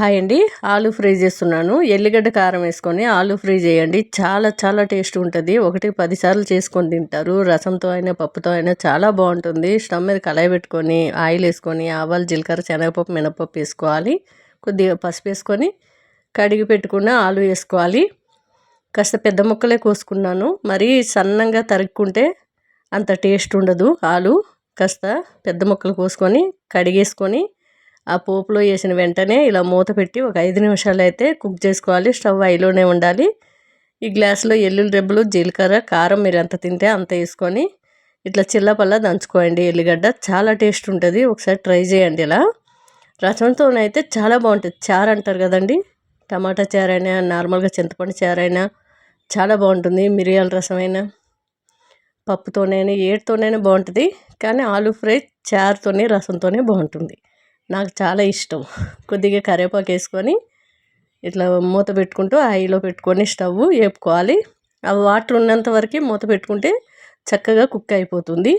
Hi అండి. ఆలు fry చేస్తున్నాను. ఎల్లిగడ్డ కారం వేసుకొని ఆలు ఫ్రై చేయండి. చాలా చాలా టేస్ట్ ఉంటుంది. ఒకటి పదిసార్లు చేసుకొని తింటారు. రసంతో అయినా పప్పుతో అయినా చాలా బాగుంటుంది. స్టవ్ మీద కళాయి పెట్టుకొని ఆయిల్ వేసుకొని ఆవాలు జీలకర్ర శనగపప్పు మినపప్పు వేసుకోవాలి. కొద్దిగా పసుపు వేసుకొని కడిగి పెట్టుకున్న ఆలు వేసుకోవాలి. కాస్త పెద్ద ముక్కలే కోసుకున్నాను. మరీ సన్నంగా తరుక్కుంటే అంత టేస్ట్ ఉండదు ఆలు. కాస్త పెద్ద ముక్కలు కోసుకొని కడిగేసుకొని ఆ పోపులో వేసిన వెంటనే ఇలా మూత పెట్టి ఒక ఐదు నిమిషాలు అయితే కుక్ చేసుకోవాలి. స్టవ్ ఐలోనే ఉండాలి. ఈ గ్లాసులో ఎల్లుల్లి రెబ్బలు జీలకర్ర కారం మీరు ఎంత తింటే అంత వేసుకొని ఇట్లా చిల్లపల్ల దంచుకోండి. ఎల్లిగడ్డ చాలా టేస్ట్ ఉంటుంది. ఒకసారి ట్రై చేయండి ఇలా. రసంతోనైతే చాలా బాగుంటుంది. చారు అంటారు కదండి. టమాటా చారైనా నార్మల్గా చింతపండు చారైనా చాలా బాగుంటుంది. మిరియాల రసమైనా పప్పుతోనైనా ఏటితోనైనా బాగుంటుంది. కానీ ఆలు ఫ్రై చారుతోనే రసంతోనే బాగుంటుంది. నాకు చాలా ఇష్టం. కొద్దిగా కరివేపాకు వేసుకొని ఇట్లా మూత పెట్టుకుంటూ ఆయిలో పెట్టుకొని స్టవ్ వేపుకోవాలి. ఆ వాటర్ ఉన్నంత వరకు మూత పెట్టుకుంటే చక్కగా కుక్ అయిపోతుంది.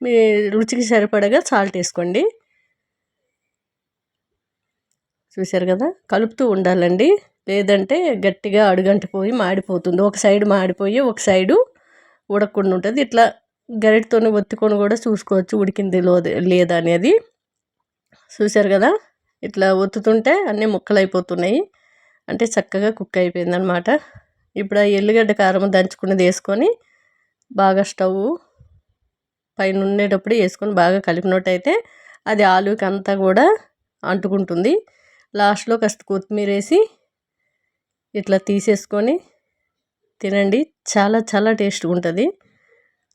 మీ రుచికి సరిపడగా సాల్ట్ వేసుకోండి. చూశారు కదా? కలుపుతూ ఉండాలండి. లేదంటే గట్టిగా అడుగంటిపోయి మాడిపోతుంది. ఒక సైడ్ మాడిపోయి ఒక సైడు ఉడకకుండా ఉంటుంది. ఇట్లా గరిటతోనే ఒత్తుకొని కూడా చూసుకోవచ్చు ఉడికింది లేదా అనేది. చూశారు కదా? ఇట్లా ఒత్తుతుంటే అన్నీ ముక్కలు అయిపోతున్నాయి అంటే చక్కగా కుక్ అయిపోయిందనమాట ఇప్పుడు ఆ ఎల్లిగడ్డ కారం దంచుకున్నది వేసుకొని బాగా స్టవ్ పైన ఉండేటప్పుడు వేసుకొని బాగా కలిపినట్టయితే అది ఆలుకి అంతా కూడా అంటుకుంటుంది. లాస్ట్లో కాస్త కొత్తిమీర వేసి ఇట్లా తీసేసుకొని తినండి. చాలా చాలా టేస్ట్గా ఉంటుంది.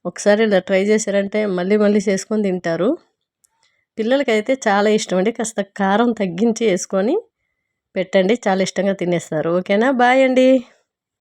ఒకసారి ఇలా ట్రై చేశారంటే మళ్ళీ మళ్ళీ చేసుకొని తింటారు. పిల్లలకైతే చాలా ఇష్టం అండి. కాస్త కారం తగ్గించి వేసుకొని పెట్టండి. చాలా ఇష్టంగా తినేస్తారు. ఓకేనా? బాయ్ అండి.